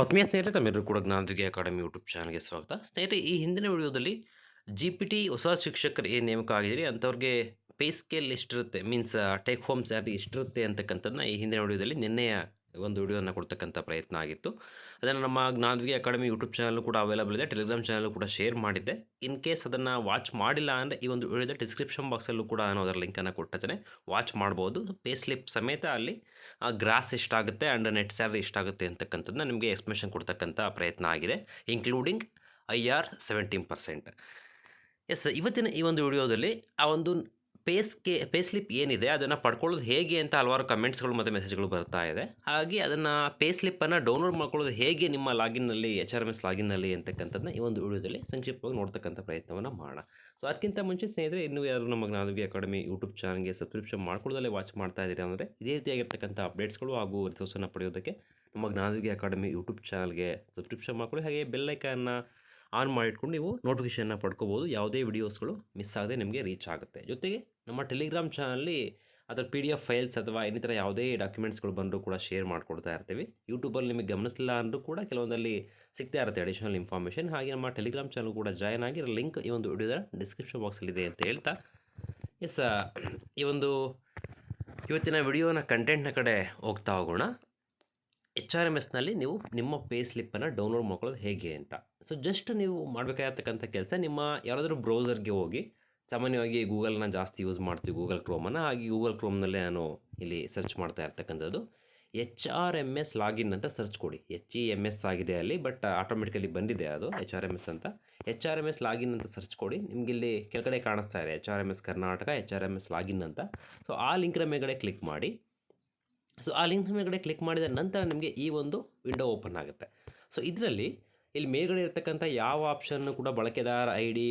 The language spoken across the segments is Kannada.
ಆತ್ಮೀಯ ಸ್ನೇಹಿತರೆ ತಮ್ಮೆಲ್ಲರೂ ಕೂಡ ಜ್ಞಾನೋದಯ ಅಕಾಡೆಮಿ ಯೂಟ್ಯೂಬ್ ಚಾನಲ್ಗೆ ಸ್ವಾಗತ. ಸ್ನೇಹಿತರೆ, ಈ ಹಿಂದಿನ ವಿಡಿಯೋದಲ್ಲಿ ಜಿ ಪಿ ಟಿ ಹೊಸ ಶಿಕ್ಷಕರು ಏನು ನೇಮಕ ಆಗಿದ್ದೀರಿ, ಅಂಥವ್ರಿಗೆ ಪೇ ಸ್ಕೇಲ್ ಎಷ್ಟಿರುತ್ತೆ? ಮೀನ್ಸ್ ಟೇಕ್ ಹೋಮ್ ಸ್ಯಾಲ್ರಿ ಎಷ್ಟಿರುತ್ತೆ ಅಂತಕ್ಕಂಥದ್ದನ್ನ ಈ ಹಿಂದಿನ ವಿಡಿಯೋದಲ್ಲಿ ನಿನ್ನೆಯ ಒಂದು ವಿಡಿಯೋನ ಕೊಡ್ತಕ್ಕಂಥ ಪ್ರಯತ್ನ ಆಗಿತ್ತು. ಅದನ್ನು ನಮ್ಮ ಜ್ಞಾನೋದಯ ಅಕಾಡೆಮಿ ಯೂಟ್ಯೂಬ್ ಚಾನಲ್ ಕೂಡ ಅವೈಲಬಲ್ ಇದೆ. ಟೆಲಿಗ್ರಾಮ್ ಚಾನಲ್ ಕೂಡ ಶೇರ್ ಮಾಡಿದ್ದೆ. ಇನ್ ಕೇಸ್ ಅದನ್ನು ವಾಚ್ ಮಾಡಿಲ್ಲ ಅಂದರೆ ಈ ಒಂದು ವಿಡಿಯೋದ ಡಿಸ್ಕ್ರಿಪ್ಷನ್ ಬಾಕ್ಸಲ್ಲೂ ಕೂಡ ನಾನು ಅದರ ಲಿಂಕನ್ನು ಕೊಟ್ಟಿದ್ದೇನೆ ವಾಚ್ ಮಾಡ್ಬೋದು. ಪೇ ಸ್ಲಿಪ್ ಸಮೇತ ಅಲ್ಲಿ ಗ್ರಾಸ್ ಎಷ್ಟಾಗುತ್ತೆ ಆ್ಯಂಡ್ ನೆಟ್ ಸ್ಯಾಲ್ರಿ ಎಷ್ಟಾಗುತ್ತೆ ಅಂತಕ್ಕಂಥದ್ದನ್ನ ನಿಮಗೆ ಎಕ್ಸ್ಪ್ಲೇಷನ್ ಕೊಡ್ತಕ್ಕಂಥ ಪ್ರಯತ್ನ ಆಗಿದೆ including I R seventeen percent S ಇವತ್ತಿನ ಈ ಒಂದು ವಿಡಿಯೋದಲ್ಲಿ ಆ ಒಂದು ಪೇಸ್ಗೆ ಪೇ ಸ್ಲಿಪ್ ಏನಿದೆ ಅದನ್ನು ಪಡ್ಕೊಳ್ಳೋದು ಹೇಗೆ ಅಂತ ಹಲವಾರು ಕಮೆಂಟ್ಸ್ಗಳು ಮತ್ತು ಮೆಸೇಜ್ಗಳು ಬರ್ತಾ ಇದೆ. ಹಾಗೆ ಅದನ್ನು ಪೇ ಸ್ಲಿಪ್ಪನ್ನು ಡೌನ್ಲೋಡ್ ಮಾಡ್ಕೊಳ್ಳೋದು ಹೇಗೆ ನಿಮ್ಮ ಲಾಗಿನ್ನಲ್ಲಿ ಎಚ್ ಆರ್ ಎಂ ಎಸ್ ಲಾಗಿನ್ನಲ್ಲಿ ಅಂತಕ್ಕಂಥದ್ದನ್ನ ಈ ಒಂದು ವಿಡಿಯೋದಲ್ಲಿ ಸಂಕ್ಷಿಪ್ತವಾಗಿ ನೋಡ್ತಕ್ಕಂಥ ಪ್ರಯತ್ನವನ್ನು ಮಾಡೋಣ. ಸೊ ಅದಕ್ಕಿಂತ ಮುಂಚೆ ಸ್ನೇಹಿತರೆ, ಇನ್ನೂ ಯಾರು ನಮ್ಮ ಜ್ಞಾನವಿ ಅಕಾಡೆಮಿ ಯೂಟ್ಯೂಬ್ ಚಾನಲ್ಗೆ ಸಬ್ಸ್ಕ್ರಿಪ್ಷನ್ ಮಾಡ್ಕೊಳ್ಳೋದಲ್ಲೇ ವಾಚ್ ಮಾಡ್ತಾ ಇದ್ದೀರಿ ಅಂದರೆ, ಇದೇ ರೀತಿಯಾಗಿರ್ತಕ್ಕಂಥ ಅಪ್ಡೇಟ್ಸ್ಗಳು ಹಾಗೂ ರಿಸೋರ್ಸನ್ನು ಪಡೆಯೋದಕ್ಕೆ ನಮ್ಮ ಜ್ಞಾನವಿ ಅಕಾಡೆಮಿ ಯೂಟ್ಯೂಬ್ ಚಾನಲ್ಗೆ ಸಬ್ಸ್ಕ್ರಿಪ್ಷನ್ ಮಾಡ್ಕೊಳ್ಳಿ. ಹಾಗೆ ಬೆಲ್ಲೈಕನ್ನು ಆನ್ ಮಾಡಿಟ್ಕೊಂಡು ನೀವು ನೋಟಿಫಿಕೇಷನ್ನ ಪಡ್ಕೋಬೋದು. ಯಾವುದೇ ವಿಡಿಯೋಸ್ಗಳು ಮಿಸ್ ಆಗದೆ ನಿಮಗೆ ರೀಚ್ ಆಗುತ್ತೆ. ಜೊತೆಗೆ ನಮ್ಮ ಟೆಲಿಗ್ರಾಮ್ ಚಾನಲ್ಲಿ ಅದರ ಪಿ ಡಿ ಎಫ್ ಫೈಲ್ಸ್ ಅಥವಾ ಇನ್ನಿತರ ಯಾವುದೇ ಡಾಕ್ಯುಮೆಂಟ್ಸ್ಗಳು ಬಂದರೂ ಕೂಡ ಶೇರ್ ಮಾಡಿಕೊಡ್ತಾ ಇರ್ತೀವಿ. ಯೂಟ್ಯೂಬಲ್ಲಿ ನಿಮಗೆ ಗಮನಿಸಲಿಲ್ಲ ಅಂದರೂ ಕೂಡ ಕೆಲವೊಂದಲ್ಲಿ ಸಿಗ್ತಾ ಇರುತ್ತೆ ಅಡಿಷನಲ್ ಇನ್ಫಾರ್ಮೇಷನ್ ಹಾಗೆ ನಮ್ಮ ಟೆಲಿಗ್ರಾಮ್ ಚಾನಲ್ ಕೂಡ ಜಾಯ್ನ್ ಆಗಿ ಲಿಂಕ್ ಈ ಒಂದು ವಿಡಿಯೋದ ಡಿಸ್ಕ್ರಿಪ್ಷನ್ ಬಾಕ್ಸಲ್ಲಿದೆ ಅಂತ ಹೇಳ್ತಾ. ಎಸ್ ಈ ಒಂದು ಇವತ್ತಿನ ವಿಡಿಯೋನ ಕಂಟೆಂಟ್ನ ಕಡೆ ಹೋಗ್ತಾ ಹೋಗೋಣ. ಎಚ್ ಆರ್ ಎಂ ಎಸ್ನಲ್ಲಿ ನೀವು ನಿಮ್ಮ ಪೇ ಸ್ಲಿಪ್ಪನ್ನು ಡೌನ್ಲೋಡ್ ಮಾಡ್ಕೊಳ್ಳೋದು ಹೇಗೆ ಅಂತ. ಸೊ ಜಸ್ಟ್ ನೀವು ಮಾಡಬೇಕಾಗಿರ್ತಕ್ಕಂಥ ಕೆಲಸ ನಿಮ್ಮ ಯಾರಾದರೂ ಬ್ರೌಸರ್ಗೆ ಹೋಗಿ ಸಾಮಾನ್ಯವಾಗಿ ಗೂಗಲ್ನ ಜಾಸ್ತಿ ಯೂಸ್ ಮಾಡ್ತೀವಿ, ಗೂಗಲ್ ಕ್ರೋಮನ್ನು ಹಾಗೆ ಗೂಗಲ್ ಕ್ರೋಮ್ನಲ್ಲೇ ನಾನು ಇಲ್ಲಿ ಸರ್ಚ್ ಮಾಡ್ತಾ ಇರ್ತಕ್ಕಂಥದ್ದು. H R M S login ಅಂತ ಸರ್ಚ್ ಕೊಡಿ. ಎಚ್ ಇ ಎಂ ಎಸ್ ಆಗಿದೆ ಅಲ್ಲಿ ಬಟ್ ಆಟೋಮೆಟಿಕಲಿ ಬಂದಿದೆ ಅದು ಎಚ್ ಆರ್ ಎಂ ಎಸ್ ಅಂತ. H R M S login ಅಂತ ಸರ್ಚ್ ಕೊಡಿ. ನಿಮ್ಗೆ ಇಲ್ಲಿ ಕೆಳಗಡೆ ಕಾಣಿಸ್ತಾ ಇದೆ H R M S Karnataka H R M S login ಅಂತ. ಸೊ ಆ ಲಿಂಕ್ನ ಮೇಲ್ಗಡೆ ಕ್ಲಿಕ್ ಮಾಡಿ. ಸೊ ಆ ಲಿಂಕ್ ಮೇಲ್ಗಡೆ ಕ್ಲಿಕ್ ಮಾಡಿದ ನಂತರ ನಿಮಗೆ ಈ ಒಂದು ವಿಂಡೋ ಓಪನ್ ಆಗುತ್ತೆ. ಸೊ ಇದರಲ್ಲಿ ಇಲ್ಲಿ ಮೇಲ್ಗಡೆ ಇರ್ತಕ್ಕಂಥ ಯಾವ ಆಪ್ಷನ್ನು ಕೂಡ ಬಳಕೆದಾರ ಐ ಡಿ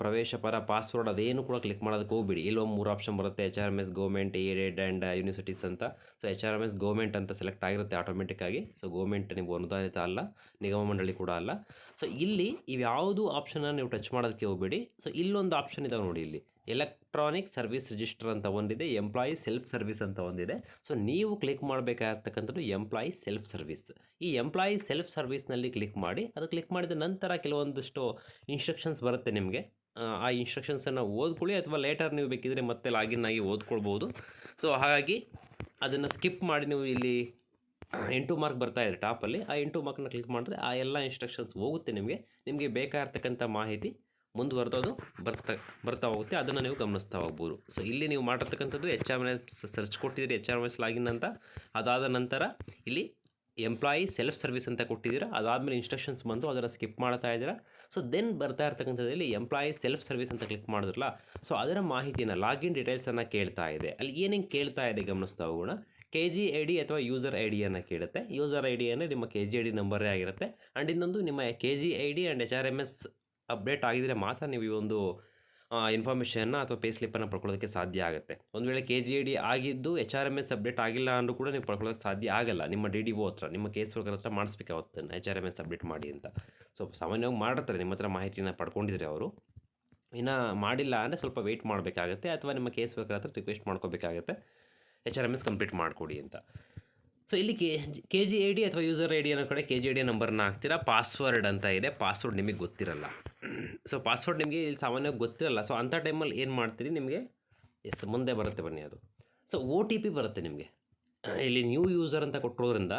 ಪ್ರವೇಶ ಪರ ಪಾಸ್ವರ್ಡ್ ಅದೇನು ಕೂಡ ಕ್ಲಿಕ್ ಮಾಡೋದಕ್ಕೆ ಹೋಗ್ಬಿಡಿ. ಇಲ್ಲೊಂದು ಮೂರು ಆಪ್ಷನ್ ಬರುತ್ತೆ. H R M S government aided and universities ಅಂತ. So H R M S government ಅಂತ ಸೆಲೆಕ್ಟ್ ಆಗಿರುತ್ತೆ ಆಟೋಮೆಟಿಕ್ಕಾಗಿ ಸೊ ಗೌರ್ಮೆಂಟ್ ನೀವು ಅನುದಾನಿತ ಅಲ್ಲ, ನಿಗಮ ಮಂಡಳಿ ಕೂಡ ಅಲ್ಲ. ಸೊ ಇಲ್ಲಿ ಇವ್ಯಾವುದು ಆಪ್ಷನನ್ನು ನೀವು ಟಚ್ ಮಾಡೋದಕ್ಕೆ ಹೋಗ್ಬೇಡಿ. ಸೊ ಇಲ್ಲೊಂದು ಆಪ್ಷನ್ ಇದಾವೆ ನೋಡಿ ಇಲ್ಲಿ. ಎಲೆಕ್ಟ್ರಾನಿಕ್ ಸರ್ವಿಸ್ ರಿಜಿಸ್ಟರ್ ಅಂತ ಒಂದಿದೆ ಎಂಪ್ಲಾಯಿ ಸೆಲ್ಫ್ ಸರ್ವಿಸ್ ಅಂತ ಒಂದಿದೆ. ಸೊ ನೀವು ಕ್ಲಿಕ್ ಮಾಡಬೇಕಾಗಿರ್ತಕ್ಕಂಥದ್ದು ಎಂಪ್ಲಾಯಿ ಸೆಲ್ಫ್ ಸರ್ವಿಸ್ ಈ ಎಂಪ್ಲಾಯಿ ಸೆಲ್ಫ್ ಸರ್ವಿಸ್ನಲ್ಲಿ ಕ್ಲಿಕ್ ಮಾಡಿ, ಅದು ಕ್ಲಿಕ್ ಮಾಡಿದ ನಂತರ ಕೆಲವೊಂದಿಷ್ಟು ಇನ್ಸ್ಟ್ರಕ್ಷನ್ಸ್ ಬರುತ್ತೆ ನಿಮಗೆ. ಆ ಇನ್ಸ್ಟ್ರಕ್ಷನ್ಸನ್ನು ಓದ್ಕೊಳ್ಳಿ, ಅಥವಾ ಲೇಟರ್ ನೀವು ಬೇಕಿದ್ರೆ ಮತ್ತೆ ಲಾಗಿನ್ ಆಗಿ ಓದ್ಕೊಳ್ಬೋದು. ಸೊ ಹಾಗಾಗಿ ಅದನ್ನು ಸ್ಕಿಪ್ ಮಾಡಿ ನೀವು ಇಲ್ಲಿ ಎಂಟು ಮಾರ್ಕ್ ಬರ್ತಾ ಇದೆ ಟಾಪಲ್ಲಿ ಆ ಎಂಟು ಮಾರ್ಕ್ನ ಕ್ಲಿಕ್ ಮಾಡಿದ್ರೆ ಆ ಎಲ್ಲ ಇನ್ಸ್ಟ್ರಕ್ಷನ್ಸ್ ಹೋಗುತ್ತೆ ನಿಮಗೆ. ನಿಮಗೆ ಬೇಕಾಗಿರ್ತಕ್ಕಂಥ ಮಾಹಿತಿ ಮುಂದುವರೆದೋದು ಬರ್ತಾ ಬರ್ತಾ ಹೋಗುತ್ತೆ, ಅದನ್ನು ನೀವು ಗಮನಿಸ್ತಾ ಹೋಗ್ಬೋದು. ಸೊ ಇಲ್ಲಿ ನೀವು ಮಾಡಿರ್ತಕ್ಕಂಥದ್ದು ಎಚ್ ಆರ್ ಎಸ್ ಸರ್ಚ್ ಕೊಟ್ಟಿದ್ದೀರಿ ಎಚ್ ಆರ್ ಎಸ್ ಲಾಗಿನ್ ಅಂತ. ಅದಾದ ನಂತರ ಇಲ್ಲಿ ಎಂಪ್ಲಾಯಿ ಸೆಲ್ಫ್ ಸರ್ವಿಸ್ ಅಂತ ಕೊಟ್ಟಿದ್ದೀರಾ, ಅದಾದಮೇಲೆ ಇನ್ಸ್ಟ್ರಕ್ಷನ್ಸ್ ಬಂದು ಅದನ್ನು ಸ್ಕಿಪ್ ಮಾಡ್ತಾ ಇದ್ದೀರ. ಸೊ ದೆನ್ ಬರ್ತಾ ಇರ್ತಕ್ಕಂಥದ್ದಲ್ಲಿ ಎಂಪ್ಲಾಯಿ ಸೆಲ್ಫ್ ಸರ್ವಿಸ್ ಅಂತ ಕ್ಲಿಕ್ ಮಾಡಿದ್ರಲ್ಲ ಸೊ ಅದರ ಮಾಹಿತಿನ ಲಾಗಿನ್ ಡೀಟೇಲ್ಸನ್ನು ಕೇಳ್ತಾ ಇದೆ. ಅಲ್ಲಿ ಏನೇನು ಕೇಳ್ತಾ ಇದೆ ಗಮನಿಸ್ತಾ ಹೋಗೋಣ. ಕೆ ಜಿ ಐ ಡಿ ಅಥವಾ ಯೂಸರ್ ಐ ಡಿಯನ್ನು ಕೇಳುತ್ತೆ. ಯೂಸರ್ ಐ ಡಿ ನಿಮ್ಮ ಕೆ ಜಿ ಐ ಡಿ ನಂಬರೇ ಆಗಿರುತ್ತೆ. ಆ್ಯಂಡ್ ಇನ್ನೊಂದು ನಿಮ್ಮ K G I D and H R M S update ಆಗಿದ್ದರೆ ಮಾತ್ರ ನೀವು ಈ ಒಂದು ಇನ್ಫಾರ್ಮೇಷನ್ನ ಅಥವಾ ಪೇ ಸ್ಲಿಪ್ಪನ್ನು ಪಡ್ಕೊಳ್ಳೋದಕ್ಕೆ ಸಾಧ್ಯ ಆಗುತ್ತೆ. ಒಂದು ವೇಳೆ ಕೆ ಜಿ ಡಿ ಆಗಿದ್ದು H R M S update ಆಗಿಲ್ಲ ಅಂದರೂ ಕೂಡ ನೀವು ಪಡ್ಕೊಳ್ಳೋಕ್ಕೆ ಸಾಧ್ಯ ಆಗಲ್ಲ. ನಿಮ್ಮ ಡಿ ಡಿ ಒ ಹತ್ರ, ನಿಮ್ಮ ಕೇಸ್ ವರ್ಕರ್ ಹತ್ರ ಮಾಡಿಸ್ಬೇಕಾಗುತ್ತೆ H R M S update ಮಾಡಿ ಅಂತ. ಸೊ ಸಾಮಾನ್ಯವಾಗಿ ಮಾಡಿರ್ತಾರೆ ನಿಮ್ಮ ಹತ್ರ ಮಾಹಿತಿನ ಪಡ್ಕೊಂಡಿದ್ರೆ ಅವರು. ಇನ್ನು ಮಾಡಿಲ್ಲ ಅಂದರೆ ಸ್ವಲ್ಪ ವೆಯ್ಟ್ ಮಾಡಬೇಕಾಗುತ್ತೆ ಅಥವಾ ನಿಮ್ಮ ಕೇಸ್ ವರ್ಕರ್ ಹತ್ರ ರಿಕ್ವೆಸ್ಟ್ ಮಾಡ್ಕೋಬೇಕಾಗುತ್ತೆ. H R M S complete ಮಾಡಿಕೊಡಿ ಅಂತ. ಸೊ ಇಲ್ಲಿ K K G I D ಅಥವಾ ಯೂಸರ್ ಐ ಡಿ ಕೂಡ ಕೆ ಜಿ ಐ ಡಿ ನಂಬರ್ನ ಹಾಕ್ತೀರಾ? ಪಾಸ್ವರ್ಡ್ ಅಂತ ಇದೆ. ಪಾಸ್ವರ್ಡ್ ನಿಮಗೆ ಗೊತ್ತಿರಲ್ಲ. ಸೊ ಪಾಸ್ವರ್ಡ್ ನಿಮಗೆ ಇಲ್ಲಿ ಸಾಮಾನ್ಯವಾಗಿ ಗೊತ್ತಿರಲ್ಲ. ಸೊ ಅಂಥ ಟೈಮಲ್ಲಿ ಏನು ಮಾಡ್ತೀರಿ ನಿಮಗೆ? ಎಸ್ ಮುಂದೆ ಬರುತ್ತೆ ಬನ್ನಿ ಅದು. ಸೊ ಒ ಟಿ ಪಿ ಬರುತ್ತೆ ನಿಮಗೆ. ಇಲ್ಲಿ ನ್ಯೂ ಯೂಸರ್ ಅಂತ ಕೊಟ್ಟಿರೋದ್ರಿಂದ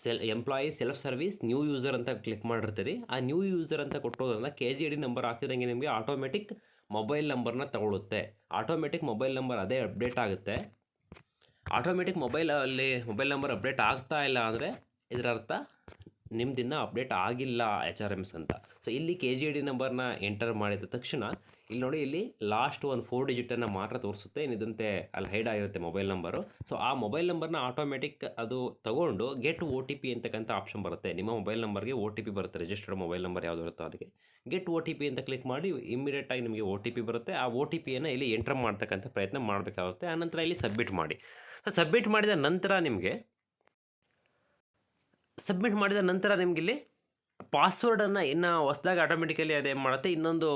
cell employee self service new user ಅಂತ ಕ್ಲಿಕ್ ಮಾಡಿರ್ತೀರಿ. ಆ ನ್ಯೂ ಯೂಸರ್ ಅಂತ ಕೊಟ್ಟಿರೋದ್ರಿಂದ K G I D number ಹಾಕಿದಂಗೆ ನಿಮಗೆ ಆಟೋಮೆಟಿಕ್ ಮೊಬೈಲ್ ನಂಬರ್ನ ತಗೊಳ್ಳುತ್ತೆ ಆಟೋಮೆಟಿಕ್ ಮೊಬೈಲ್ ನಂಬರ್ ಅದೇ ಅಪ್ಡೇಟ್ ಆಗುತ್ತೆ. ಆಟೋಮೆಟಿಕ್ ಮೊಬೈಲಲ್ಲಿ ಮೊಬೈಲ್ ನಂಬರ್ ಅಪ್ಡೇಟ್ ಆಗ್ತಾ ಇಲ್ಲ ಅಂದರೆ ಇದರ ಅರ್ಥ ನಿಮ್ದಿನ್ನ ಅಪ್ಡೇಟ್ ಆಗಿಲ್ಲ ಎಚ್ ಆರ್ ಎಮ್ಸ್ ಅಂತ. ಸೊ ಇಲ್ಲಿ ಕೆ ಜಿ ಡಿ ನಂಬರ್ನ ಎಂಟರ್ ಮಾಡಿದ ತಕ್ಷಣ ಇಲ್ಲಿ ನೋಡಿ ಇಲ್ಲಿ ಲಾಸ್ಟ್ ಒಂದು ಫೋರ್ ಡಿಜಿಟನ್ನು ಮಾತ್ರ ತೋರಿಸುತ್ತೆ. ಇದಂತೆ ಅಲ್ಲಿ ಹೈಡ್ ಆಗಿರುತ್ತೆ ಮೊಬೈಲ್ ನಂಬರು ಸೊ ಆ ಮೊಬೈಲ್ ನಂಬರ್ನ ಆಟೋಮೆಟಿಕ್ ಅದು ತಗೊಂಡು ಗೆಟ್ ಒ ಟಿ ಪಿ ಅಂತಕ್ಕಂಥ ಆಪ್ಷನ್ ಬರುತ್ತೆ. ನಿಮ್ಮ ಮೊಬೈಲ್ ನಂಬರ್ಗೆ ಒ ಟಿ ಪಿ ಬರುತ್ತೆ. ರಿಜಿಸ್ಟರ್ಡ್ ಮೊಬೈಲ್ ನಂಬರ್ ಯಾವುದು ಇರುತ್ತೋ ಅದಕ್ಕೆ ಗೆಟ್ ಒ ಟಿ ಪಿ ಅಂತ ಕ್ಲಿಕ್ ಮಾಡಿ ಇಮಿಡಿಯೇಟಾಗಿ ನಿಮಗೆ ಒ ಟಿ ಪಿ ಬರುತ್ತೆ. ಆ ಒ ಟಿ ಪಿಯನ್ನು ಇಲ್ಲಿ ಎಂಟರ್ ಮಾಡ್ತಕ್ಕಂಥ ಪ್ರಯತ್ನ ಮಾಡಬೇಕಾಗುತ್ತೆ. ಆನಂತರ ಇಲ್ಲಿ ಸಬ್ಮಿಟ್ ಮಾಡಿ. ಸಬ್ಮಿಟ್ ಮಾಡಿದ ನಂತರ ನಿಮಗೆ, ಸಬ್ಮಿಟ್ ಮಾಡಿದ ನಂತರ ನಿಮಗಿಲ್ಲಿ ಪಾಸ್ವರ್ಡನ್ನು ಇನ್ನು ಹೊಸ್ದಾಗಿ ಆಟೋಮೆಟಿಕಲಿ ಅದೇನು ಮಾಡುತ್ತೆ. ಇನ್ನೊಂದು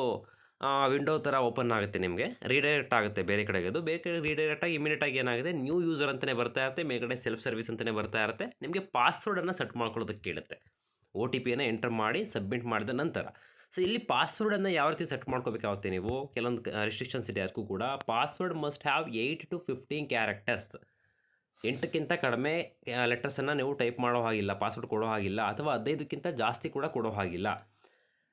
ವಿಂಡೋ ಥರ ಓಪನ್ ಆಗುತ್ತೆ ನಿಮಗೆ. ರೀಡೈರೆಕ್ಟ್ ಆಗುತ್ತೆ ಬೇರೆ ಕಡೆಗೆ ಅದು. ಬೇರೆ ಕಡೆ ರೀಡೈರೆಕ್ಟ್ ಆಗಿ ಇಮಿಡಿಯೇಟಾಗಿ ಏನಾಗುತ್ತೆ? ನ್ಯೂ ಯೂಸರ್ ಅಂತಲೇ ಬರ್ತಾ ಇರುತ್ತೆ. ಮೇಲ್ಗಡೆ ಸೆಲ್ಫ್ ಸರ್ವಿಸ್ ಅಂತಲೇ ಬರ್ತಾ ಇರುತ್ತೆ. ನಿಮಗೆ ಪಾಸ್ವರ್ಡನ್ನು ಸೆಟ್ ಮಾಡ್ಕೊಳ್ಳೋದಕ್ಕೆ ಕೇಳುತ್ತೆ. ಒ ಟಿ ಪಿಯನ್ನು ಎಂಟರ್ ಮಾಡಿ ಸಬ್ಮಿಟ್ ಮಾಡಿದ ನಂತರ. ಸೊ ಇಲ್ಲಿ ಪಾಸ್ವರ್ಡನ್ನು ಯಾವ ರೀತಿ ಸೆಟ್ ಮಾಡ್ಕೋಬೇಕಾಗುತ್ತೆ ನೀವು? ಕೆಲವೊಂದು ರಿಸ್ಟ್ರಿಕ್ಷನ್ಸ್ ಇದೆ ಅದಕ್ಕೂ ಕೂಡ. Password must have eight to fifteen characters ಎಂಟಕ್ಕಿಂತ ಕಡಿಮೆ ಲೆಟರ್ಸನ್ನು ನೀವು ಟೈಪ್ ಮಾಡೋ ಹಾಗಿಲ್ಲ ಪಾಸ್ವರ್ಡ್ ಕೊಡೋ ಹಾಗಿಲ್ಲ, ಅಥವಾ ಹದಿನೈದಕ್ಕಿಂತ ಜಾಸ್ತಿ ಕೂಡ ಕೊಡೋ ಹಾಗಿಲ್ಲ.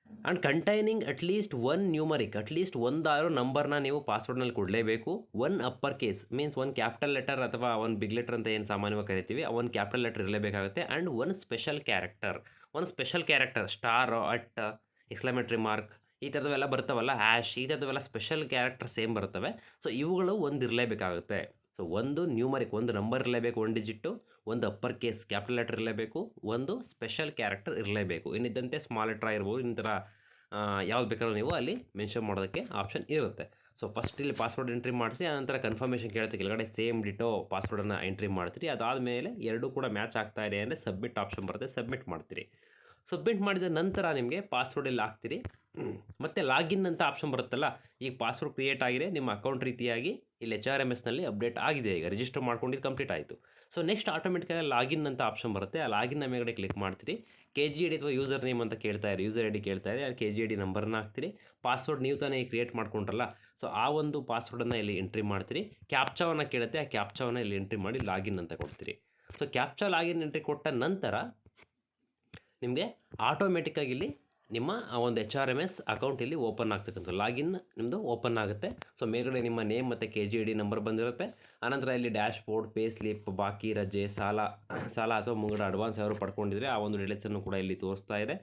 And containing at least one numeric at least ಒಂದಾರು ನಂಬರ್ನ ನೀವು ಪಾಸ್ವರ್ಡ್ನಲ್ಲಿ ಕೊಡಲೇಬೇಕು. One upper case means one capital letter ಅಥವಾ ಒಂದು ಬಿಗ್ ಲೆಟರ್ ಅಂತ ಏನು ಸಾಮಾನ್ಯವಾಗಿ ಕರಿತೀವಿ ಒಂದು ಕ್ಯಾಪಿಟಲ್ ಲೆಟರ್ ಇರಲೇಬೇಕಾಗುತ್ತೆ. ಆ್ಯಂಡ್ ಒನ್ ಸ್ಪೆಷಲ್ ಕ್ಯಾರೆಕ್ಟರ್ ಒಂದು special character star at exclamatory mark ಈ ಥರದವೆಲ್ಲ ಬರ್ತಾವಲ್ಲ ಹ್ಯಾಶ್ ಈ ಥರದವೆಲ್ಲ ಸ್ಪೆಷಲ್ ಕ್ಯಾರೆಕ್ಟರ್ ಸೇಮ್ ಬರ್ತವೆ. ಸೊ ಇವುಗಳು ಒಂದು ಇರಲೇಬೇಕಾಗುತ್ತೆ ಸೊ ಒಂದು ನ್ಯೂಮರಿಕ್ ಒಂದು ನಂಬರ್ ಇರಲೇಬೇಕು, ಒಂದು ಡಿಜಿಟ್ಟು ಒಂದು ಅಪ್ಪರ್ ಕೇಸ್ ಕ್ಯಾಪಿಟಲ್ ಲೆಟರ್ ಇರಲೇಬೇಕು, ಒಂದು ಸ್ಪೆಷಲ್ ಕ್ಯಾರೆಕ್ಟರ್ ಇರಲೇಬೇಕು. ಇನ್ನಿದ್ದಂತೆ ಸ್ಮಾಲ್ ಲೆಟ್ರ್ ಆಗಿರ್ಬೋದು ಇನ್ನಿತರ ಯಾವ್ದು ಬೇಕಾದ್ರೂ ನೀವು ಅಲ್ಲಿ ಮೆನ್ಷನ್ ಮಾಡೋದಕ್ಕೆ ಆಪ್ಷನ್ ಇರುತ್ತೆ. ಸೊ ಫಸ್ಟ್ ಇಲ್ಲಿ ಪಾಸ್ವರ್ಡ್ ಎಂಟ್ರಿ ಮಾಡ್ತೀರಿ, ಆನಂತರ ಕನ್ಫರ್ಮೇಷನ್ ಕೇಳುತ್ತೆ ಕೆಳಗಡೆ ಸೇಮ್ ಡಿಟೋ ಪಾಸ್ವರ್ಡನ್ನು ಎಂಟ್ರಿ ಮಾಡ್ತೀರಿ. ಅದಾದಮೇಲೆ ಎರಡೂ ಕೂಡ ಮ್ಯಾಚ್ ಆಗ್ತಾ ಇದೆ ಅಂದರೆ ಸಬ್ಮಿಟ್ ಆಪ್ಷನ್ ಬರುತ್ತೆ ಸಬ್ಮಿಟ್ ಮಾಡ್ತೀರಿ. ಸಬ್ಮಿಟ್ ಮಾಡಿದ ನಂತರ ನಿಮಗೆ ಪಾಸ್ವರ್ಡ್ ಇಲ್ಲಿ ಹಾಕ್ತೀರಿ. ಮತ್ತು ಲಾಗಿನ್ ಅಂತ ಆಪ್ಷನ್ ಬರುತ್ತಲ್ಲ, ಈಗ ಪಾಸ್ವರ್ಡ್ ಕ್ರಿಯೇಟ್ ಆಗಿದೆ, ನಿಮ್ಮ ಅಕೌಂಟ್ ರೀತಿಯಾಗಿ ಇಲ್ಲಿ ಎಚ್ ಆರ್ ಎಂ ಎಸ್ನಲ್ಲಿ ಅಪ್ಡೇಟ್ ಆಗಿದೆ. ಈಗ ರಿಜಿಸ್ಟರ್ ಮಾಡ್ಕೊಂಡಿದ್ದು ಕಂಪ್ಲೀಟ್ ಆಯಿತು. ಸೊ ನೆಕ್ಸ್ಟ್ ಆಟೋಮೆಟಿಕಾಗಿ ಲಾಗಿನ್ ಅಂತ ಆಪ್ಷನ್ ಬರುತ್ತೆ. ಆ ಲಾಗಿನ್ ಮೇಲ್ಗಡೆ ಕ್ಲಿಕ್ ಮಾಡ್ತೀರಿ. ಕೆ ಜಿ ಡಿ ಅಥವಾ ಯೂಸರ್ ನೇಮ್ ಅಂತ ಕೇಳ್ತಾ ಇದೆ ಯೂಸರ್ ಐ ಡಿ ಕೇಳ್ತಾ ಇದೆ ಅಲ್ಲಿ ಕೆ ಜಿ ಐ ಡಿ ನಂಬರ್ನ ಹಾಕ್ತೀರಿ. ಪಾಸ್ವರ್ಡ್ ನೀವು ತಾನೇ ಕ್ರಿಯೇಟ್ ಮಾಡ್ಕೊಂಡ್ರಲ್ಲ. ಸೊ ಆ ಒಂದು ಪಾಸ್ವರ್ಡನ್ನು ಇಲ್ಲಿ ಎಂಟ್ರಿ ಮಾಡ್ತೀರಿ. ಕ್ಯಾಪ್ಚಾವನ್ನು ಕೇಳುತ್ತೆ. ಆ ಕ್ಯಾಪ್ಚಾವನ್ನು ಇಲ್ಲಿ ಎಂಟ್ರಿ ಮಾಡಿ ಲಾಗಿನ್ ಅಂತ ಕೊಡ್ತೀರಿ. ಸೊ ಕ್ಯಾಪ್ಚಾ ಲಾಗಿನ್ ಎಂಟ್ರಿ ಕೊಟ್ಟ ನಂತರ ನಿಮಗೆ ಆಟೋಮೆಟಿಕ್ಕಾಗಿ ಇಲ್ಲಿ ನಿಮ್ಮ, ಆ ಒಂದು H R M S account ಇಲ್ಲಿ ಓಪನ್ ಆಗ್ತಕ್ಕಂಥ ಲಾಗಿನ್ ನಿಮ್ಮದು ಓಪನ್ ಆಗುತ್ತೆ. ಸೊ ಮೇಲ್ಗಡೆ ನಿಮ್ಮ ನೇಮ್ ಮತ್ತು ಕೆ ಜಿ ಡಿ ನಂಬರ್ ಬಂದಿರುತ್ತೆ. ಆನಂತರ ಇಲ್ಲಿ ಡ್ಯಾಶ್ ಬೋರ್ಡ್ ಪೇ ಸ್ಲಿಪ್ ಬಾಕಿ, ರಜೆ, ಸಾಲ ಸಾಲ ಅಥವಾ ಮುಂಗಡ ಅಡ್ವಾನ್ಸ್ ಯಾರು ಪಡ್ಕೊಂಡಿದ್ರೆ ಆ ಒಂದು ಡೀಟೇಲ್ಸನ್ನು ಕೂಡ ಇಲ್ಲಿ ತೋರಿಸ್ತಾ ಇದೆ.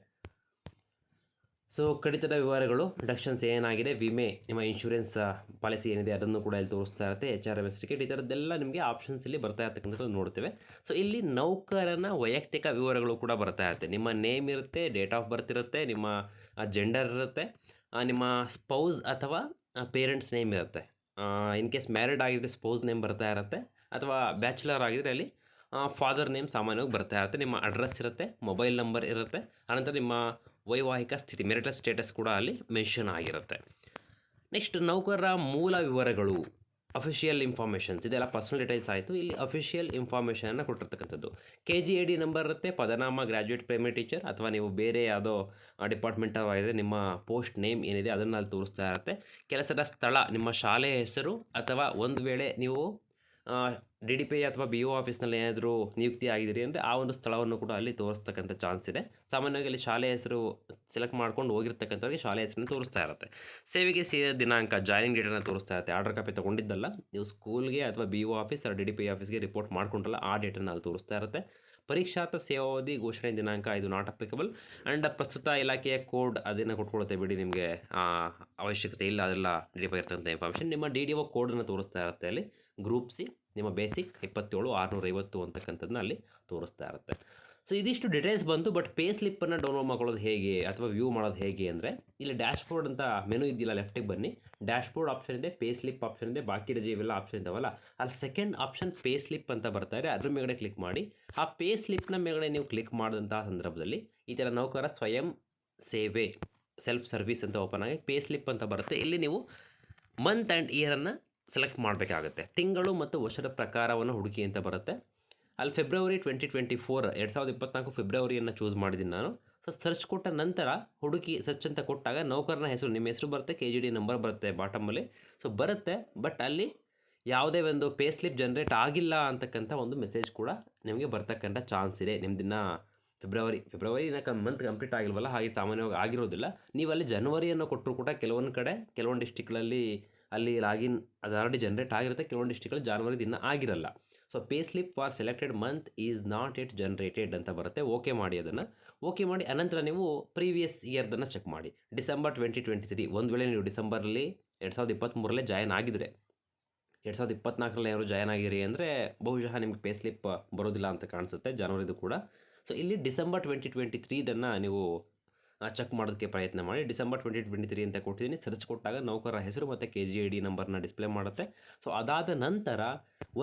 ಸೊ ಕಡಿತದ ವಿವರಗಳು ಡಿಡಕ್ಷನ್ಸ್ ಏನಾಗಿದೆ? ವಿಮೆ, ನಿಮ್ಮ ಇನ್ಶೂರೆನ್ಸ್ ಪಾಲಿಸಿ ಏನಿದೆ? ಅದನ್ನು ಕೂಡ ಇಲ್ಲಿ ತೋರಿಸ್ತಾ ಇರುತ್ತೆ. ಎಚ್ ಆರ್ ಎಂ ಈ ಥರದ್ದೆಲ್ಲ ನಿಮಗೆ ಆಪ್ಷನ್ಸ್ ಇಲ್ಲಿ ಬರ್ತಾ ಇರ್ತಕ್ಕಂಥದ್ದು ನೋಡ್ತೇವೆ. ಸೊ ಇಲ್ಲಿ ನೌಕರನ ವೈಯಕ್ತಿಕ ವಿವರಗಳು ಕೂಡ ಬರ್ತಾ ಇರುತ್ತೆ. ನಿಮ್ಮ ನೇಮ್ ಇರುತ್ತೆ ಡೇಟ್ ಆಫ್ ಬರ್ತ್ ಇರುತ್ತೆ, ನಿಮ್ಮ ಜೆಂಡರ್ ಇರುತ್ತೆ ನಿಮ್ಮ ಸ್ಪೌಸ್ ಅಥವಾ ಪೇರೆಂಟ್ಸ್ ನೇಮ್ ಇರುತ್ತೆ. ಇನ್ ಕೇಸ್ ಮ್ಯಾರಿಡ್ ಆಗಿದ್ದರೆ ಸ್ಪೌಸ್ ನೇಮ್ ಬರ್ತಾ ಇರುತ್ತೆ. ಅಥವಾ ಬ್ಯಾಚುಲರ್ ಆಗಿದ್ರೆ ಅಲ್ಲಿ ಫಾದರ್ ನೇಮ್ ಸಾಮಾನ್ಯವಾಗಿ ಬರ್ತಾ ಇರುತ್ತೆ. ನಿಮ್ಮ ಅಡ್ರೆಸ್ ಇರುತ್ತೆ ಮೊಬೈಲ್ ನಂಬರ್ ಇರುತ್ತೆ. ಆನಂತರ ನಿಮ್ಮ ವೈವಾಹಿಕ ಸ್ಥಿತಿ, ಮೆರಿಟಲ್ ಸ್ಟೇಟಸ್ ಕೂಡ ಅಲ್ಲಿ ಮೆನ್ಷನ್ ಆಗಿರುತ್ತೆ. ನೆಕ್ಸ್ಟ್ ನೌಕರರ ಮೂಲ ವಿವರಗಳು ಅಫಿಷಿಯಲ್ ಇನ್ಫಾರ್ಮೇಷನ್ಸ್ ಇದೆಲ್ಲ ಪರ್ಸನಲ್ ಡೀಟೇಲ್ಸ್ ಆಯಿತು. ಇಲ್ಲಿ ಅಫಿಷಿಯಲ್ ಇನ್ಫಾರ್ಮೇಷನನ್ನು ಕೊಟ್ಟಿರ್ತಕ್ಕಂಥದ್ದು. K G A D number ಇರುತ್ತೆ, ಪದನಾಮ ಗ್ರ್ಯಾಜುಯೇಟ್ ಪ್ರೈಮರಿ ಟೀಚರ್ ಅಥವಾ ನೀವು ಬೇರೆ ಯಾವುದೋ ಡಿಪಾರ್ಟ್ಮೆಂಟ್ ಆಗಿದ್ರೆ ನಿಮ್ಮ ಪೋಸ್ಟ್ ನೇಮ್ ಏನಿದೆ ಅದನ್ನು ಅಲ್ಲಿ ತೋರಿಸ್ತಾ ಇರುತ್ತೆ. ಕೆಲಸದ ಸ್ಥಳ, ನಿಮ್ಮ ಶಾಲೆಯ ಹೆಸರು ಅಥವಾ ಒಂದು ವೇಳೆ ನೀವು ಡಿ ಡಿ ಪಿ ಅಥವಾ ಬಿ ಒ ಆಫೀಸ್ನಲ್ಲಿ ಏನಾದರೂ ನಿಯುಕ್ತಿ ಆಗಿದ್ದೀರಿ ಅಂದರೆ ಆ ಒಂದು ಸ್ಥಳವನ್ನು ಕೂಡ ಅಲ್ಲಿ ತೋರಿಸ್ತಕ್ಕಂಥ ಚಾನ್ಸ್ ಇದೆ. ಸಾಮಾನ್ಯವಾಗಿ ಅಲ್ಲಿ ಶಾಲೆ ಹೆಸರು ಸೆಲೆಕ್ಟ್ ಮಾಡ್ಕೊಂಡು ಹೋಗಿರ್ತಕ್ಕಂಥವ್ರಿಗೆ ಶಾಲೆ ಹೆಸರನ್ನು ತೋರಿಸ್ತಾ ಇರುತ್ತೆ. ಸೇವೆಗೆ ಸೇರಿದ ದಿನಾಂಕ ಜಾಯಿನಿಂಗ್ ಡೇಟನ್ನು ತೋರಿಸ್ತಾ ಇರುತ್ತೆ. ಆರ್ಡರ್ ಕಾಪಿ ತೊಗೊಂಡಿದ್ದಲ್ಲ, ನೀವು ಸ್ಕೂಲ್ಗೆ ಅಥವಾ B O office D D P ಆಫೀಸ್ಗೆ ರಿಪೋರ್ಟ್ ಮಾಡ್ಕೊಂಡ್ರಲ್ಲ, ಆ ಡೇಟನ್ನು ಅಲ್ಲಿ ತೋರಿಸ್ತಾ ಇರುತ್ತೆ. ಪರೀಕ್ಷಾರ್ಥ ಸೇವಾವಧಿ ಘೋಷಣೆ ದಿನಾಂಕ, ಇದು ನಾಟ್ ಅಪ್ಲಿಕಬಲ್ ಆ್ಯಂಡ್ ಪ್ರಸ್ತುತ ಇಲಾಖೆಯ ಕೋಡ್ ಅದನ್ನು ಕೊಟ್ಕೊಳುತ್ತೆ ಬಿಡಿ ನಿಮಗೆ ಅವಶ್ಯಕತೆ ಇಲ್ಲ, ಅದೆಲ್ಲ ಡಿ ಡಿ ಪಿ ಇರ್ತಕ್ಕಂಥ ಇನ್ಫಾರ್ಮೇಷನ್ ನಿಮ್ಮ ಡಿ ಡಿ ಒ ಕೋಡನ್ನು ತೋರಿಸ್ತಾ ಇರುತ್ತೆ ಅಲ್ಲಿ ಗ್ರೂಪ್ ಸಿ ನಿಮ್ಮ ಬೇಸಿಕ್ ಇಪ್ಪತ್ತೇಳು ಆರುನೂರೈವತ್ತು ಅಂತಕ್ಕಂಥದ್ದನ್ನ ಅಲ್ಲಿ ತೋರಿಸ್ತಾ ಇರುತ್ತೆ. ಸೊ ಇದಿಷ್ಟು ಡೀಟೇಲ್ಸ್ ಬಂತು ಬಟ್ ಪೇ ಸ್ಲಿಪ್ಪನ್ನು ಡೌನ್ಲೋಡ್ ಮಾಡ್ಕೊಳ್ಳೋದು ಹೇಗೆ, ಅಥವಾ ವ್ಯೂ ಮಾಡೋದು ಹೇಗೆ ಅಂದರೆ, ಇಲ್ಲಿ ಡ್ಯಾಶ್ ಬೋರ್ಡ್ ಅಂತ ಮೆನು ಇದ್ದಿಲ್ಲ ಲೆಫ್ಟಿಗೆ ಬನ್ನಿ. ಡ್ಯಾಶ್ಬೋರ್ಡ್ ಆಪ್ಷನ್ ಇದೆ ಪೇ ಸ್ಲಿಪ್ ಆಪ್ಷನ್ ಇದೆ, ಬಾಕಿ ರಜೆ ಇವೆಲ್ಲ ಆಪ್ಷನ್ ಇದಾವಲ್ಲ. ಅಲ್ಲಿ ಸೆಕೆಂಡ್ ಆಪ್ಷನ್ ಪೇ ಸ್ಲಿಪ್ ಅಂತ ಬರ್ತಾ ಇದೆ, ಅದ್ರ ಮೇಲ್ಗಡೆ ಕ್ಲಿಕ್ ಮಾಡಿ. ಆ ಪೇ ಸ್ಲಿಪ್ನ ಮೇಲ್ಗಡೆ ನೀವು ಕ್ಲಿಕ್ ಮಾಡಿದಂತಹ ಸಂದರ್ಭದಲ್ಲಿ ಈ ಥರ ನೌಕರ ಸ್ವಯಂ ಸೇವೆ ಸೆಲ್ಫ್ ಸರ್ವಿಸ್ ಅಂತ ಓಪನ್ ಆಗಿ ಪೇ ಸ್ಲಿಪ್ ಅಂತ ಬರುತ್ತೆ. ಇಲ್ಲಿ ನೀವು ಮಂತ್ ಆ್ಯಂಡ್ ಇಯರನ್ನು ಸೆಲೆಕ್ಟ್ ಮಾಡಬೇಕಾಗುತ್ತೆ. ತಿಂಗಳು ಮತ್ತು ವರ್ಷದ ಪ್ರಕಾರವನ್ನು ಹುಡುಕಿ ಅಂತ ಬರುತ್ತೆ. ಅಲ್ಲಿ ಫೆಬ್ರವರಿ ಟ್ವೆಂಟಿ ಟ್ವೆಂಟಿ ಫೋರ್ ಎರಡು ಸಾವಿರದ ಇಪ್ಪತ್ನಾಲ್ಕು ಫೆಬ್ರವರಿಯನ್ನು ಚೂಸ್ ಮಾಡಿದ್ದೀನಿ ನಾನು. ಸೊ ಸರ್ಚ್ ಕೊಟ್ಟ ನಂತರ ಹುಡುಕಿ ಸರ್ಚ್ ಅಂತ ಕೊಟ್ಟಾಗ ನೌಕರನ ಹೆಸರು, ನಿಮ್ಮ ಹೆಸರು ಬರುತ್ತೆ ಕೆ ಜಿ ಡಿ ನಂಬರ್ ಬರುತ್ತೆ ಬಾಟಮಲ್ಲಿ ಸೊ ಬರುತ್ತೆ ಬಟ್ ಅಲ್ಲಿ ಯಾವುದೇ ಒಂದು ಪೇ ಸ್ಲಿಪ್ ಜನ್ರೇಟ್ ಆಗಿಲ್ಲ ಅಂತಕ್ಕಂಥ ಒಂದು ಮೆಸೇಜ್ ಕೂಡ ನಿಮಗೆ ಬರ್ತಕ್ಕಂಥ ಚಾನ್ಸ್ ಇದೆ. ನಿಮ್ಮದಿನ ಫೆಬ್ರವರಿ ಫೆಬ್ರವರಿ ಇನ್ನ ಮಂತ್ ಕಂಪ್ಲೀಟ್ ಆಗಿಲ್ವಲ್ಲ, ಹಾಗೆ ಸಾಮಾನ್ಯವಾಗಿ ಆಗಿರೋದಿಲ್ಲ. ನೀವು ಅಲ್ಲಿ ಜನವರಿಯನ್ನು ಕೊಟ್ಟರು ಕೂಡ ಕೆಲವೊಂದು ಕಡೆ, ಕೆಲವೊಂದು ಡಿಸ್ಟಿಕ್ಗಳಲ್ಲಿ ಅಲ್ಲಿ ಲಾಗಿನ್ ಅದು ಆಲ್ರೆಡಿ ಜನ್ರೇಟ್ ಆಗಿರುತ್ತೆ. ಕೆಲವೊಂದು ಡಿಸ್ಟಿಕ್ಗಳಲ್ಲಿ ಜಾನ್ವರಿ ದಿನ ಆಗಿರಲ್ಲ. So pay slip for selected month is not yet generated ಅಂತ ಬರುತ್ತೆ. ಓಕೆ ಮಾಡಿ ಅದನ್ನು. ಓಕೆ ಮಾಡಿ ಅನಂತರ ನೀವು ಪ್ರೀವಿಯಸ್ ಇಯರ್ದನ್ನು ಚೆಕ್ ಮಾಡಿ. ಡಿಸೆಂಬರ್ ಟ್ವೆಂಟಿ ಟ್ವೆಂಟಿ ತ್ರೀ ಒಂದು ವೇಳೆ ನೀವು ಡಿಸೆಂಬರಲ್ಲಿ ಎರಡು ಸಾವಿರದ ಇಪ್ಪತ್ತ್ಮೂರಲ್ಲೇ ಜಾಯ್ನ್ ಆಗಿದ್ರೆ, ಎರಡು ಸಾವಿರದ ಇಪ್ಪತ್ನಾಲ್ಕರಲ್ಲಿ ಯಾರು ಜಾಯ್ನ್ ಆಗಿರಿ ಅಂದರೆ ಬಹುಶಃ ನಿಮಗೆ ಪೇ ಸ್ಲಿಪ್ ಬರೋದಿಲ್ಲ ಅಂತ ಕಾಣಿಸುತ್ತೆ. ಜನವರಿದು ಕೂಡ. ಸೊ ಇಲ್ಲಿ ಡಿಸೆಂಬರ್ ಟ್ವೆಂಟಿ ಟ್ವೆಂಟಿ ತ್ರೀದನ್ನು ನೀವು ಚೆಕ್ ಮಾಡೋದಕ್ಕೆ ಪ್ರಯತ್ನ ಮಾಡಿ. ಡಿಸೆಂಬರ್ ಟ್ವೆಂಟಿ ಟ್ವೆಂಟಿ ತ್ರೀ ಅಂತ ಕೊಟ್ಟಿದ್ದೀನಿ. ಸರ್ಚ್ ಕೊಟ್ಟಾಗ ನೌಕರರ ಹೆಸರು ಮತ್ತು ಕೆ ಜಿ ಐ ಡಿ ನಂಬರ್ನ ಡಿಸ್ಪ್ಲೇ ಮಾಡುತ್ತೆ. ಸೊ ಅದಾದ ನಂತರ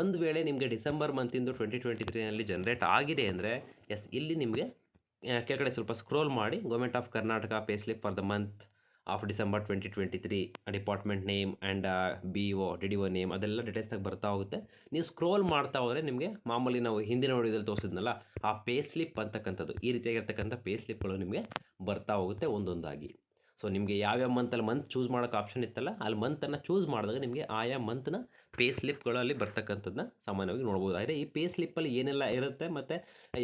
ಒಂದು ವೇಳೆ ನಿಮಗೆ ಡಿಸೆಂಬರ್ ಮಂತಿಂದು ಟ್ವೆಂಟಿ ಟ್ವೆಂಟಿ ತ್ರೀನಲ್ಲಿ ಜನ್ರೇಟ್ ಆಗಿದೆ ಅಂದರೆ ಎಸ್ ಇಲ್ಲಿ ನಿಮಗೆ ಕೆಳಗಡೆ ಸ್ವಲ್ಪ ಸ್ಕ್ರೋಲ್ ಮಾಡಿ. Government of Karnataka pay slip for the month of December twenty twenty three department name and B O D D O name ಅದೆಲ್ಲ ಡೀಟೇಲ್ಸ್ನಾಗ ಬರ್ತಾ ಹೋಗುತ್ತೆ. ನೀವು ಸ್ಕ್ರೋಲ್ ಮಾಡ್ತಾ ಹೋದರೆ ನಿಮಗೆ ಮಾಮೂಲಿ ನಾವು ಹಿಂದಿನ ವಿಡಿಯೋದಲ್ಲಿ ತೋರಿಸಿದ್ನಲ್ಲ, ಆ ಪೇ ಸ್ಲಿಪ್ ಅಂತಕ್ಕಂಥದ್ದು. ಈ ರೀತಿಯಾಗಿರ್ತಕ್ಕಂಥ ಪೇ ಸ್ಲಿಪ್ಗಳು ನಿಮಗೆ ಬರ್ತಾ ಹೋಗುತ್ತೆ ಒಂದೊಂದಾಗಿ. ಸೊ ನಿಮಗೆ ಯಾವ್ಯಾವ ಮಂತಲ್ಲಿ ಮಂತ್ ಚೂಸ್ ಮಾಡೋಕೆ ಆಪ್ಷನ್ ಇತ್ತಲ್ಲ, ಅಲ್ಲಿ ಮಂತನ್ನು ಚೂಸ್ ಮಾಡಿದಾಗ ನಿಮಗೆ ಆಯಾ ಮಂತ್ನ ಪೇ ಸ್ಲಿಪ್ಗಳಲ್ಲಿ ಬರ್ತಕ್ಕಂಥದ್ದನ್ನ ಸಾಮಾನ್ಯವಾಗಿ ನೋಡ್ಬೋದು. ಆದರೆ ಈ ಪೇ ಸ್ಲಿಪ್ಪಲ್ಲಿ ಏನೆಲ್ಲ ಇರುತ್ತೆ ಮತ್ತು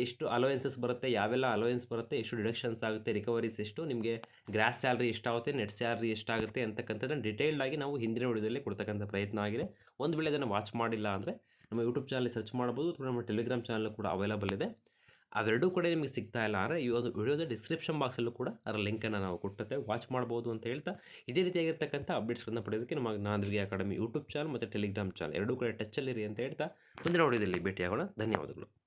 ಎಷ್ಟು ಅಲೋಯೆನ್ಸಸ್ ಬರುತ್ತೆ, ಯಾವೆಲ್ಲ ಅಲೋಯೆನ್ಸ್ ಬರುತ್ತೆ, ಎಷ್ಟು ಡಿಡಕ್ಷನ್ಸ್ ಆಗುತ್ತೆ ರಿಕವರೀಸ್ ಎಷ್ಟು, ನಿಮಗೆ ಗ್ರಾಸ್ ಸ್ಯಾಲ್ರಿ ಎಷ್ಟಾಗುತ್ತೆ ನೆಟ್ ಸ್ಯಾಲ್ರಿ ಎಷ್ಟಾಗುತ್ತೆ ಅಂತಕ್ಕಂಥದ್ದನ್ನು ಡಿಟೇಲ್ಡ್ ಆಗಿ ನಾವು ಹಿಂದಿನ ವಿಡಿಯೋದಲ್ಲಿ ಕೊಡ್ತಕ್ಕಂಥ ಪ್ರಯತ್ನ ಆಗಿದೆ. ಒಂದು ವೇಳೆ ಅದನ್ನು ವಾಚ್ ಮಾಡಿಲ್ಲ ಅಂದರೆ ನಮ್ಮ ಯೂಟ್ಯೂಬ್ ಚಾನಲ್ ಸರ್ಚ್ ಮಾಡ್ಬೋದು, ಅಥವಾ ನಮ್ಮ ಟೆಲಿಗ್ರಾಮ್ ಚಾನಲ್ ಕೂಡ ಅವೈಲಬಲ್ ಇದೆ. ಅವೆರಡೂ ಕೂಡ ನಿಮಗೆ ಸಿಗ್ತಾ ಇಲ್ಲ. ಅಂದರೆ ಈ ಒಂದು ವಿಡಿಯೋದ ಡಿಸ್ಕ್ರಿಪ್ಷನ್ ಬಾಕ್ಸಲ್ಲೂ ಕೂಡ ಅದರ ಲಿಂಕನ್ನು ನಾವು ಕೊಟ್ಟತೆ ವಾಚ್ ಮಾಡ್ಬೋದು ಅಂತ ಹೇಳ್ತಾ ಇದೇ ರೀತಿಯಾಗಿರ್ತಕ್ಕಂಥ ಅಪ್ಡೇಟ್ಸ್ಗಳನ್ನ ಪಡೆಯೋದಕ್ಕೆ ನಮ್ಮ ನಾಂದ್ರಿ ಅಕಾಡೆಮಿ ಯೂಟ್ಯೂಬ್ ಚಾನಲ್ ಮತ್ತು ಟೆಲಿಗ್ರಾಮ್ ಚಾನಲ್ ಎರಡೂ ಕೂಡ ಟಚ್ಚಲ್ಲಿರಿ ಅಂತ ಹೇಳ್ತಾ ಮುಂದಿನ ವಿಡಿಯೋದಲ್ಲಿ ಭೇಟಿಯಾಗೋಣ. ಧನ್ಯವಾದಗಳು.